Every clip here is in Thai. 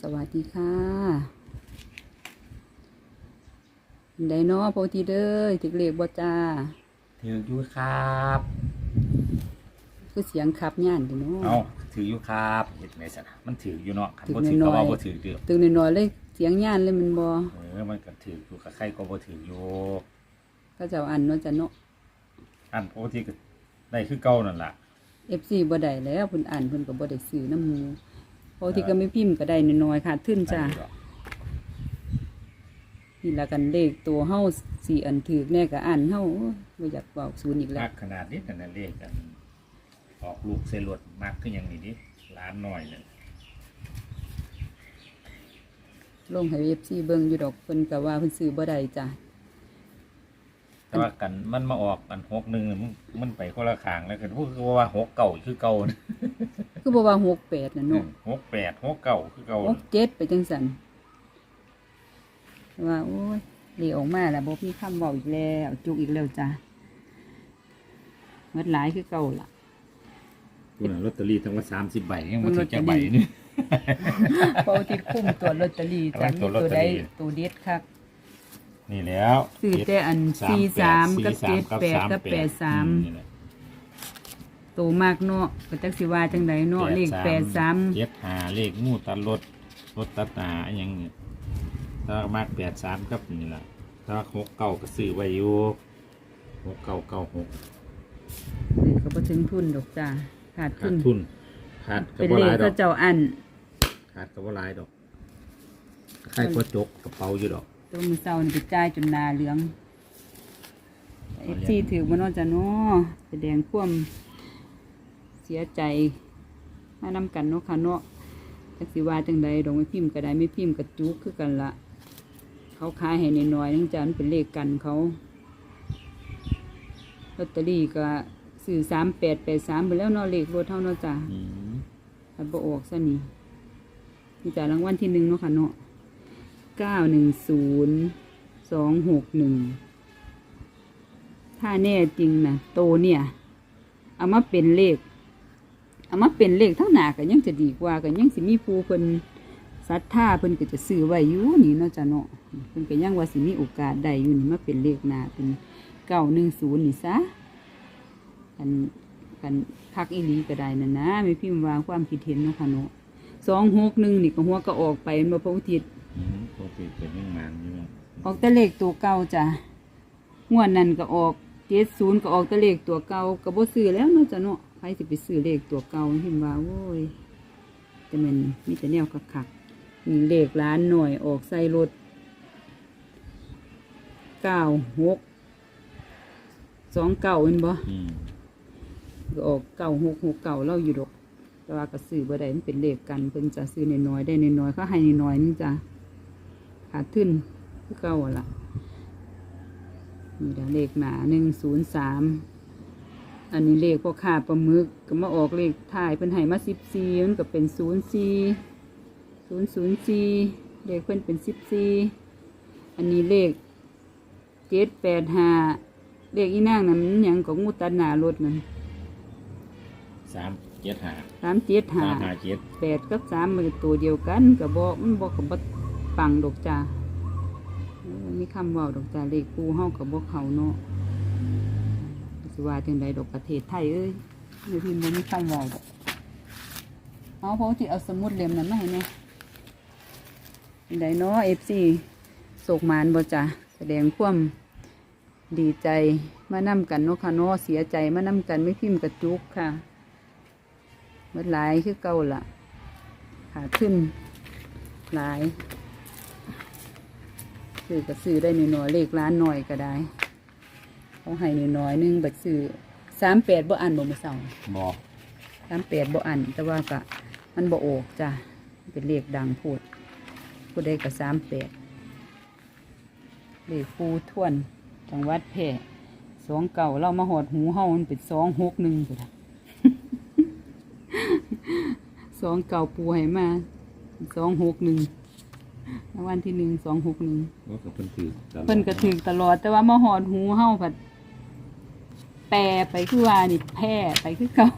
สวัสดีค่ะไดเนาะโพธิเด้อถึกเลขบ่จ้าถืออยู่ครับคือเสียงขับย่านดิเนาะ เอาถืออยู่ครับเห็ดไหนสนะมันถืออยู่เนาะคันถือบ่ถือน้ก็อยๆ ว่าบ่ถือเด้อตึงน้อยๆเลยเสียงย่านเลยมันบ่เออมันก็ถืออยู่กับใครก็บ่ถืออยู่ก็เจ้าอันเนาะจ้ะเนาะ อันปกติก็ได้คือเก่านั่นล่ะ FC บ่ได้แล้วเพิ่นอ่านเพิ่นก็บ่ได้ซื้อน้ำหมู โพธิก็ไม่พิมพ์ก็ได้น้อยๆค่ะทึนจ้าได้อยู่ดอกนี่ละกันเลขตัวเฮาสี่อันถือแน่ก็อ่านเฮาโอ้ยบ่อยากเว้าศูนย์อีกแล้มาวกขนาดนี้นั่นน่ะเลขกัน ออกลูกใส่รถมากคือหยังนี่ดิล้านน้อยนั่นลงให้ FC เบิ่งอยู่ดอกเพิ่นก็ว่าเพิ่นซื้อบ่ได้จ้ะแต่ว่ากันมันมาออกกันหกหนึ่งมันมันไปคนละข้างแล้วกันพูดคือว่าหกเก่าคือเก่านะ คือบ่ว่า68น่ะเนาะหกแปดหกเก่าคือเก่าหกเจ็ดไปจังสันว่าโอ้ยเรียออกมาแล้วบ่มีคำบอกอีกแล้วจุกอีกแล้วจ้ะเมื่อหลายคือเก่าล่ะคุณลอตเตอรี่ทั้งว่าสามสิบใบยังมาลถึอตงเตอรี่จะใบนี่เพราะว่าติดคุ้มตัวลอตเตอรี่จ้ะตัวมีลอตตัวเตอใดรี่ตัวเด็ดคักนี่แล้วซื้อแต่อันเจ็ด43กับสี่สาม78กับอื83นี่แหละ ตัวมากเนาะก็จักสิว่าจังไดเนาะเลขเจ็ด83หาเลขงูตัดรถรถตัดหนาอหย่างนี้ถ้ามากแปดสามกับนี่แหละถ้าหกเก่าก็ซื้อไว้อยู่หกเก่าเก่าหกนี่ก็บ่ถึงทุนดอกจ้ะขาดขาทุดน ทุนขาดกับเป็นว่าเลหขลายดก็อกเจ้าอันขาดกับว่าหลายดอกใครก็จกกระเป๋าอยู่ดอก ตัวมือเศร้านี่ไปจ่ายจนหนาเหลืองเอฟซีถือมันว่าจะเนาะแสดงความเสียใจมานำกันเนาะค่ะเนาะจักสิว่าจังใดดอกไม่พิมพ์ก็ได้ไม่พิมพ์กระจุกคือกันละเขาขายให้น้อยๆนึงจานเป็นเลขกันเขาลอตเตอรี่ก็ซื้อสามแปดแปดสามไปแล้วเนาะเลขรถเท่าเนาะจ้ะอืมอันบออกซะนี่นี่จ่ายรางวัลที่หนึ่งเนาะค่ะเนาะเก้าหนึ่งศูนย์สองหกหนึ่งถ้าแน่จริงนะโตเนี่ย เอามาเป็นเลข เอามาเป็นเลขทั้งหนาก็ยังจะดีกว่าก็ยังสิมีผู้เพิ่นศรัทธาเพิ่นก็จะซื้อไว้อยู่นี่เนาะจ้ะเนาะเพิ่นก็ยังว่าสิมีโอกาสได้อยู่นี่มาเป็นเลขหนาเป็นเก้าหนึ่งศูนย์นี่ซะกันกันคักอีหลีก็ได้นะนะไม่พิมพ์วางความคิดเห็นเนาะค่ะเนาะสองหกหนึ่งนี่ก็หัวก็ออกไปมาพระอุทิศอืมปกติเป็นยังงานอยู่ออกแต่เลขตัวเก่าจ้ะงวดนั้นก็ออกเจ็ดศูนย์ก็ออกแต่เลขตัวเก่าก็บ่ซื้อแล้วเนาะจ้ะเนาะ ใครสิไปซื้อเลขตัวเก่าพิมพ์ว่าโว้ยแต่มันมีแต่แนวคักๆนี่เลขล้านหน่อยออกใส่รถเก้าหกสองเก้าเห็นบ่อืมก็ออกเก้าหกหกเก้าเล่าอยู่ดอกแต่ว่าก็ซื้อบ่ได้มันเป็นเลขกันเพิ่นจะซื้อน้อยๆได้น้อยๆเขาให้น้อยๆนึงจ้ะขาดทุนคือเก่าอะล่ะนี่ละเลขหนาหนึ่งศูนย์สาม อันนี้เลขพ่อค้าปลาหมึกก็มาออกเลขท้ายเพิ่นให้มาสิบสี่มันก็เป็นศูนย์สี่ศูนย์ศูนย์สี่เลขเพิ่นเป็นสิบสี่อันนี้เลขเจ็ดแปดห้าเลขอีนางนั้นมันหยังก็งูตัดหนารถนั่นสามเจ็ดหาสามเจ็ดห้าสามหาเจ็ดแปดกับสามมันก็ตัวเดียวกันก็บอกมันบอกกับปังดอกจ้าเออมีคำเว่าดอกจ้าเลขปูเฮากับบอกเขาเนาะ สิว่าจังใดดอกประเทศไทยเอ้ยในพิมพ์บ่มีคำเว่าดอกเอาเพราะที่เอาสมุดเล่มนั้นมาให้แหน่จังใดเนาะเอฟซีโศกมานบ่จ้าแสดงความดีใจมานำกันเนาะค่ะเนาะเสียใจมานำกันไม่พิมพ์กระจุกค่ะหมดหลายคือเก่าละขาขึ้นหลายซื้อก็ซื้อได้หน่อยเลขร้านหน่อยก็ได้ เขาให้หน่อยๆหนึงบัดซื้อสามแปดบ่อันบ่มาเศร้าบอกสามแปดบ่อัน แต่ว่าก็มันบ่โอกจ้ะเป็นเลขดังพูดผู้ใดก็สามแปดเลขปูท่วน จังหวัดแพร่สองเก่าเรามาหอดหูเฮามันเป็นสองหกหนึ่งสุดสองเก่าปูให้มาสองหกหนึ่งวันที่หนึ่งสองหกหนึ่งว่ากับเพิ่นถือตลอดเพิ่นก็ถึกตลอดแต่ว่ามาหอดหูเฮาผัด แปรไปคือว่านี่แพร่ไปคือเก่า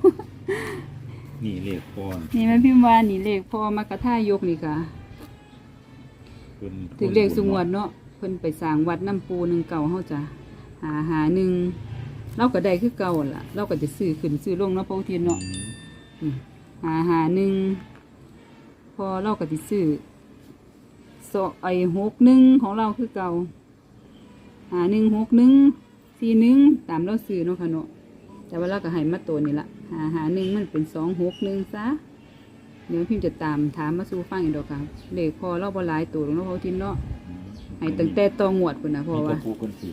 นี่เลขก้อนนี่แม่พิมพ์ว่านี่เลขพ่อมากระท่ายกนี่ค่ะพิ่นถึงเลขสุงวดเนาะเพิ่นไปสร้างวัดน้ำปูหนึ่งเก่าเฮาจ้ะหาหาหนึ่งเราก็ได้คือเก่าหั่นล่ะ เราก็จะซื้อขึ้นซื้อลงเนาะพระอุทินอืเนาะมอืมหาหาหนึ่งพอเราก็จะซื้อสอไอหกหนึ่งของเราคือเก่าหาหนึ่งหกหนึ่ง สี่หนึ่งตามเราซื้อเนาะค่ะเนาะแต่ว่าเราก็ให้มาตัวนี่ละหาหาหนึ่งมันเป็นสองหกหนึ่งซะเดี๋ยวพิมพ์จะตามถามมาสู่ฟังอีกดอกค่ะเลขพอเราบ่หลายตัวหรอกเนาะพระอุทินเนาะอืมให้ตั้งแต่ตองวดพุ่นนะพมีราะกว่าปูคนสี่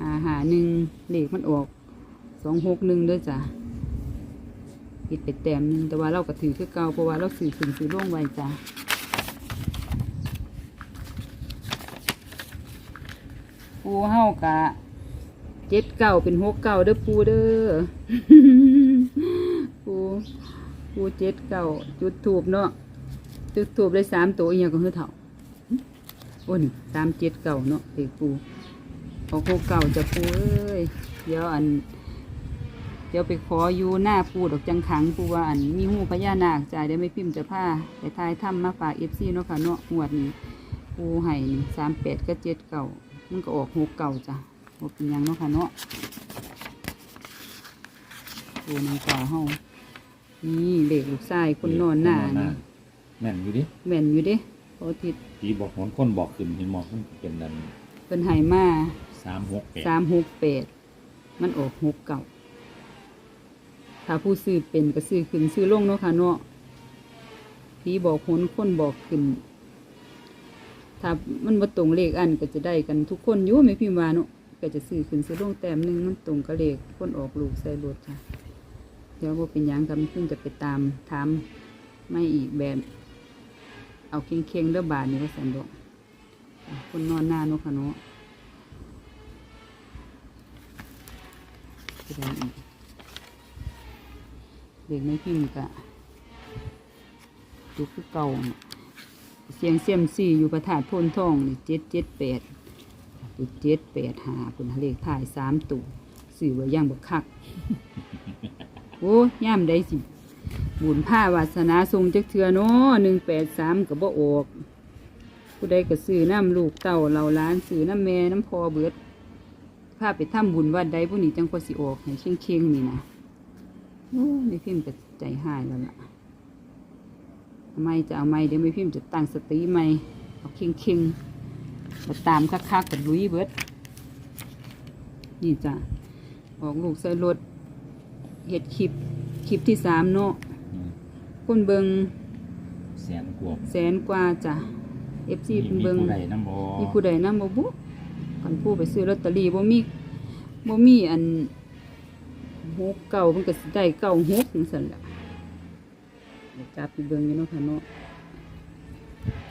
หาหาหนึ่งเลขมันออกสองหกหนึ่งด้อจ้ะผิดไปแต้มหนึ่งแต่ว่าเราก็ถือคือเก่าเพราะว่าเราสื่อขึ้นสื่อล่วงไวจ้ะ ปูเฮากะเจ็ดเก่าเป็นหกเก่าเด้อปูเด้อปูปูเจ็ดเก่าจุดถูบเนาะจุดถูบได้สามตัวอีกอย่างก็คือเถ่าโอ้นี่สามเจ็ดเก่าเนาะเด็กปูออกหกเก่าจะปูเอ้ยเดี๋ยวอันเดี๋ยวไปขออยู่หน้าปูดอกจังขังปูว่าอันมีหูพญานาคจ่ายได้ไม่พิมพ์จะผ้าไปทายถ้ำมาฝากเอฟซีเนาะค่ะเนาะหวดนี้ปูไห่สามแปดก็เจ็ดเก่า มันก็ออกหกเก่าจ้ะหกเป็นหยังเนาะค่ะเนาะปูนางเก่าเฮานี่เด็กลูกชายคนนอนหน้านี่แม่นอยู่ดิแม่นอยู่เด้พอทิศผีบอกหนคนบอกขึ้นเห็นหมอกมันเป็นดันเป็นไห่มาสามหกแปดสามหกแปดมันออกหกเก่าถ้าผู้ซื้อเป็นก็ซื้อขึ้นซื้อลงเนาะค่ะเนาะผีบอกหนคนบอกขึ้น ถ้ามันมาตรงเลขอันก็จะได้กันทุกคนอยู่ไหม่พิมพ์ว่าเนาะก็จะซื้อขึ้นซื้อลงแต้มหนึ่งมันตรงกับเลขคนออกลูกใส่รถค่ะเดี๋ยวว่าเป็นยังกับเพิ่งจะไปตามถามไม่อีกแบบเอาเค็งๆเด้อบาทนี่ว่าสันดอกคนนอนหน้าเนาะค่ะเนาะแสดงอีกเด็กไม่พิมพ์กะจุกคือเก่าน่ะ เสียงเสียมสี่อยู่ประถาดพนทองนี่เจ็ดเจ็ดแปดเจ็ดแปดหาคุณเลขถ่ายสามตัวสื่อไว้ย่างบกคักโอ้ย่ามได้สิบุญผ้าวาสนาทรงจักเทือเนาะหนึ่งแปดสามกับบ่ออก ผู้ใดก็ซื้อน้ำลูกเต่าเหล่าล้านซื้อน้ำแม่น้ำพอเบิดพาไปทำบุญวัดใดผู้นี้จังก็สิออกให้เข่งเข่งนี่นะโอ้ไม่พิมพ์จะใจหายแล้วล่ะ ไมจะเอาไม่เดี๋ยวไม่พิมพ์จะตั้งสติไม่เอาเข่งเข่งๆมาตามคักๆกับลุยเบิดนี่จ้ะออกลูกใส่รถเห็ดคลิปคลิปที่สามเนาะอืมคนเบิงแสนกว่าแสนกว่าจ้ะเอฟซีเป็นเบิงมีผู้ใดน้ำบอมีผู้ใดนำบ่บุกันผู้ไปซื้อลอตเตอรี่บ่มีบ่มีอันหกเก่ามันก็สิได้เก้าหกจังซั่นล่ะเดี๋ยว จับไปเบิ่งอยู่เนาะค่ะเนาะ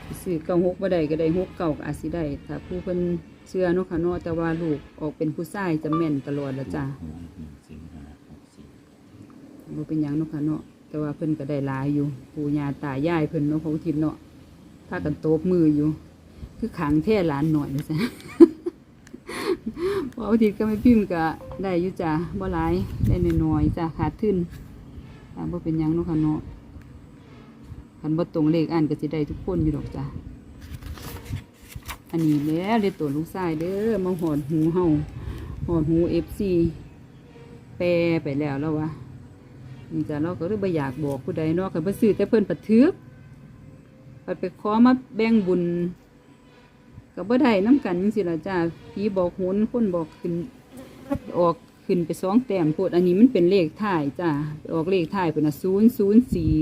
สิซื้อเก้าหกบ่ได้ก็ได้หกเก้าก็อาจสิได้ถ้าผู้เพิ่นเชื่อเนาะค่ะเนาะแต่ว่าลูกออกเป็นผู้ชายจะแม่นตลอดแล้วจ้ะสิงหาหกสี่บ่เป็นหยังเนาะค่ะเนาะแต่ว่าเพิ่นก็ได้หลายอยู่ปู่ย่าตายายเพิ่นเนาะเขาทินเนาะพากันโตบมืออยู่ คือขังแท่หลานหน่อยว่าซั่นพออาทิตย์ก็ไม่พิมพ์ก็ได้อยู่จ้ะบ่หลายได้น้อยๆจ้ะขาดทุนบ่เป็นหยังเนาะค่ะเนาะ คันบ่ตรงเลขอันก็สิได้ทุกคนอยู่ดอกจ้ะอันนี้แล้วเรียตัวลูกชายเด้อมาหอดหูเฮาหอดหู FC แปรไปแล้วแล้ววะนี่จ้ะเราก็เลยบ่อยากบอกผู้ใดเนาะคันบ่ซื้อแต่เพิ่นปะทึกไปไปขอมาแบ่งบุญก็บ่ได้น้ำกันจังสิล่ะจ้าผีบอกโหนคนบอกขึ้นออกขึ้นไปสองแต้มโพดอันนี้มันเป็นเลขท้ายจ้าออกเลขท้ายเป็นศูนย์ศูนย์สี่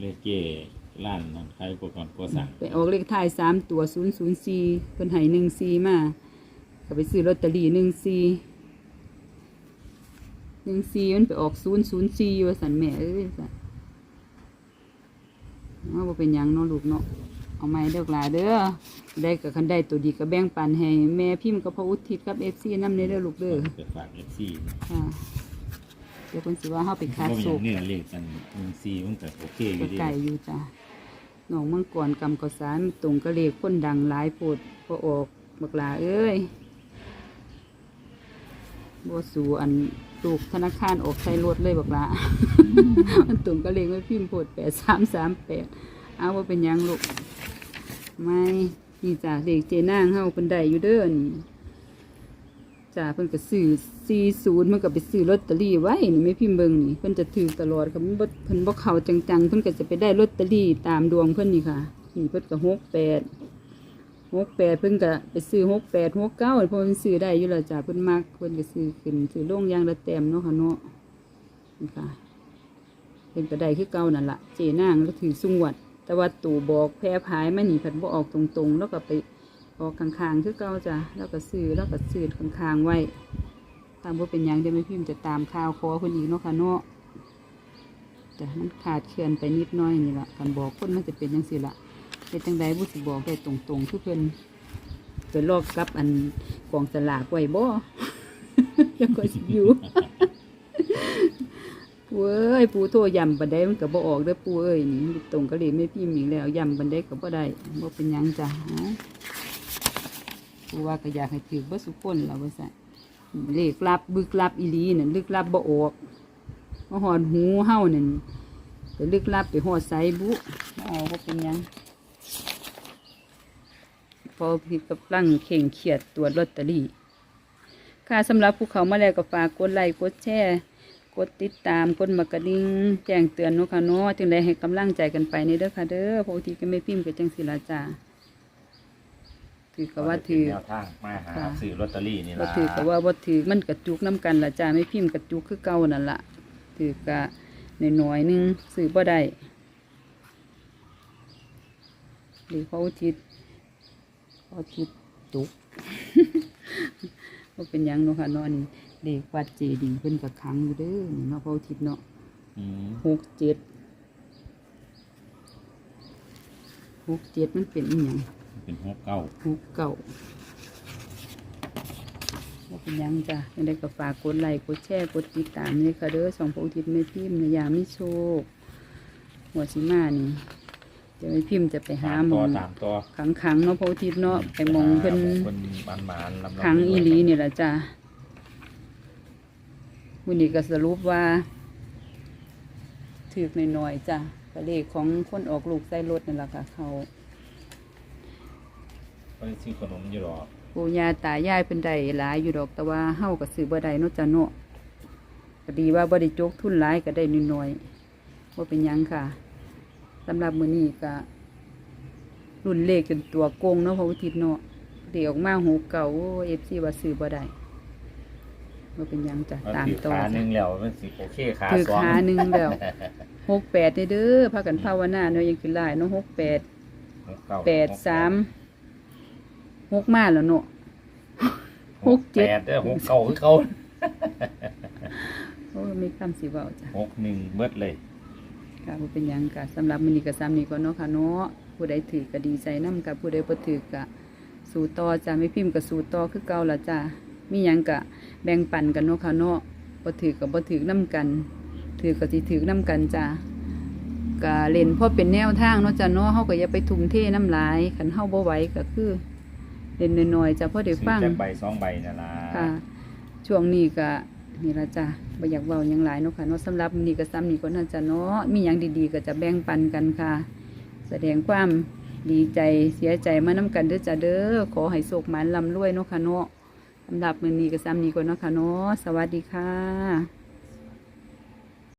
เลขเก้ล้านนั่นใครอุปกรณ์ก่อสร้างไปออกเลขท้ายสามตัวศูนย์ศูนย์สี่เพิ่นให้หนึ่งสี่มาก็ไปซื้อลอตเตอรี่หนึ่งสี่หนึ่งสี่มันไปออกศูนย์ศูนย์สี่ว่าสันแม่เอ้ยสันว่าบ่เป็นหยังเนาะลูกเนาะเอาไม้เด้อหลาเด้อได้กับคันได้ตัวดีก็แบ่งปันให้แม่พิมพ์กับพระอุทิศกับเอฟซีน้ำในเด้อลูกเด้อ เกิดฝากเอฟซี ค่ะ เดี๋ยวคนสิว่าเฮาไปก็คามีโศกเนี่ยเลขกันหนึ่งซีมันก็โอเคอก็ยู่ดีไก่อยู่จ้ะหนองมังกรกำกอสารตรงกระเลกคนดังหลายโพดพอออกบักหลาเอ้ยบ่สู่อันลูกธนาคารออกใช้รถเลยบักหลา มันตรงกระเลกไม่พิมพ์โพดแปดสามสามแปดเอาว่าเป็นหยังลูกไม่นี่จ้ะเด็กเจนางเฮาเพิ่นได้อยู่เด้อนี่ จ้าเพิ่นก็ซื้อ40มันก็ไปซื้อลอตเตอรี่ไว้นี่ไม่พิมพ์เบิ่งนี่เพิ่นจะถือตลอดค่ะมันบ่เพิ่นบ่เข้าจังๆเพิ่นก็จะไปได้ลอตเตอรี่ตามดวงเพิ่นนี่ค่ะนี่เพิ่นก็68 68เพิ่นก็ไปซื้อ68 69เพราะเพิ่นซื้อได้อยู่แล้วจ้าเพิ่นมักเพิ่นก็ซื้อขึ้นซื้อลงอย่างละแต้มเนาะค่ะเนาะนี่ค่ะเป็นกระไดคือเก่านั่นละเจนางแล้วถือสุงวดแต่ว่าตู่บอกแพร่พายไม่หนีผัดบ่ออกตรงๆ แล้วก็ไป ออกข้างๆคือเก่าจ้ะแล้วก็ซื้อแล้วก็ซื้อข้างๆไว้ตามว่าเป็นยังเดี๋ยวไม่พิมพ์จะตามข่าวคอคนอีกเนาะค่ะเนาะแต่มันขาดเคื่อนไปนิดน้อยนี่ละกันบอกคนมันจะเป็นยังสิละเป็นจังใดบุสิบอกได้ตรงๆคือเพิ่นไปลอกกับอันกองสลากไว้บ่ยังก็สิอยู่ปูเอ้ยปูโทรยำบันไดมันก็บ่ออกเด้อปูเอ้ยนี่ตรงก็เลยไม่พิมพ์อีกแล้วยำบันไดก็บ่ได้บ่เป็นยังจ้ะ เอ้าปูว่าก็อยากให้ถือบ่สุคนล่ะว่าซั่นเลขลับบึกลับอีหลีนั่นลึกลับบ่ออกมาหอดหูเฮานั่นไปลึกลับไปหอดไสบุบ่ออกบ่เป็นยัง พอพี่กำลังเข่งเครียดตรวจลอตเตอรี่ ค่ะสำหรับผู้เขามาแล้วก็ฝากกดไลค์กดแชร์กดติดตามกดมากระดิ่งแจ้งเตือนเนาะค่ะเนาะจึงได้ให้กำลังใจกันไปในเด้อค่ะเด้อพอทีก็ไม่พิมพ์กับจังสิละจ้า ถือกับว่าถือแนวทางมาหาค่ะซื้อลอตเตอรี่นี่บ่ล่ะถือกับว่าบ่ถือมันกระจุกน้ำกันละจ้าไม่พิมพ์กระจุกคือเก่านั่นละถือกะหน่อยๆหนึงซื้อบ่ได้หรือเขาทิศเขาทิศจุกว่าเป็นหยังเนาะค่ะเนาะอันนี้เด็กวัดเจดีย์เพิ่นก็ขังอยู่เด้อนี่เนาะพระอาทิตย์เนาะอืมหกเจ็ดหกเจ็ดมันเป็นอหย่าง เป็นหกเก้าหกเก่าว่าเป็นหยังจ้ะยังได้ก็ฝากกดไลค์กดแชร์กดติดตามเลยค่ะเด้อสองพระอาทิตย์ไม่พิมพ์ในยามมิโชค หัวสิมานี่จะไม่พิมพ์จะไปหาหมต่อองตามต่อขังขังๆเนาะพระอาทิตย์เนาะไปมองเพิ่นคนมันมานลำขังอีหลีนี่แหละจ้ะวันนี้ก็สรุปว่าถือกหน่อยๆจ้ะก็เลขของคนออกลูกใส่รถนั่นแหละค่ะเขา ก็ได้ซื้อขนมอยู่หรอกปู่ย่าตายายเป็นได้หลายอยู่ดอกแต่ว่าเฮาก็ซื้อบ่ได้เนาะจ้ะเนาะก็ดีว่าบ่ได้จกทุนหลายก็ได้น้อยๆว่าเป็นหยังค่ะสำหรับมื้อนี้ก็รุ่นเลขจนตัวโกงเนาะพระอุทิศเนาะเดี๋ยวออกมาหูเก่าเอฟซีว่าซื้อบ่ได้ว่าเป็นหยังจ้ะมันตามถือต่อขาหจ้ะ นึ่งแล้วมันสิโอเคขาถือสองขาหนึ่งแล้วหกแปดเด้อพากันภาวนาเนาะยังคือหลายเนาะหกแปดหกเก้าแปดสามห กมาแล้วเนาะ หกเจ็ด แปดเด้อหกเก้าคือเขาโอ้ยมีคำสิเว้าจ้ะหกหนึ่งเบิดเลย ค่ะบ่เป็นหยังกะสำหรับมื้อนี้ก็ซ้ำนี้ก็เนาะค่ะเนาะผู้ใดถือก็ดีใจนํกับผู้ใดบ่ถือก็สู่ต่อจ้ะไม่พิมพ์ก็สู่ต่อคือเก่าล่ะจ้ะมีหยังก็แบ่งปันกันเนาะค่ะเนาะบ่ถือก็บ่ถือนํกัน ถือก็สิถือนํกันจ้ะก็เล่นเพราะเป็นแนวทางเนาะจ้ะเนาะเฮาก็อย่าไปทุ่มเทน้ำลายคันเฮาบ่ไหวก็คือ เล่นน้อยๆจ้ะเพราะได้ซื้อฟังจากใบสองใบนั่นล่ะค่ะช่วงนี้ก็นี่ละจ้ะบ่อยากเว้าหยังหลายเนาะค่ะเนาะสำหรับมื้อนี้ก็ซ้ำนี้ก็น่าจะเนาะมีหยังดีๆ ก็จะแบ่งปันกันค่ะ แสดงความดีใจเสียใจมานํกันเด้อจ้ะเด้อขอให้โชคหมานร่ำรวยเนาะค่ะเนาะสำหรับมื้อนี้ก็ซ้ำนี้ก็เนาะค่ะเนาะสวัสดีค่ะ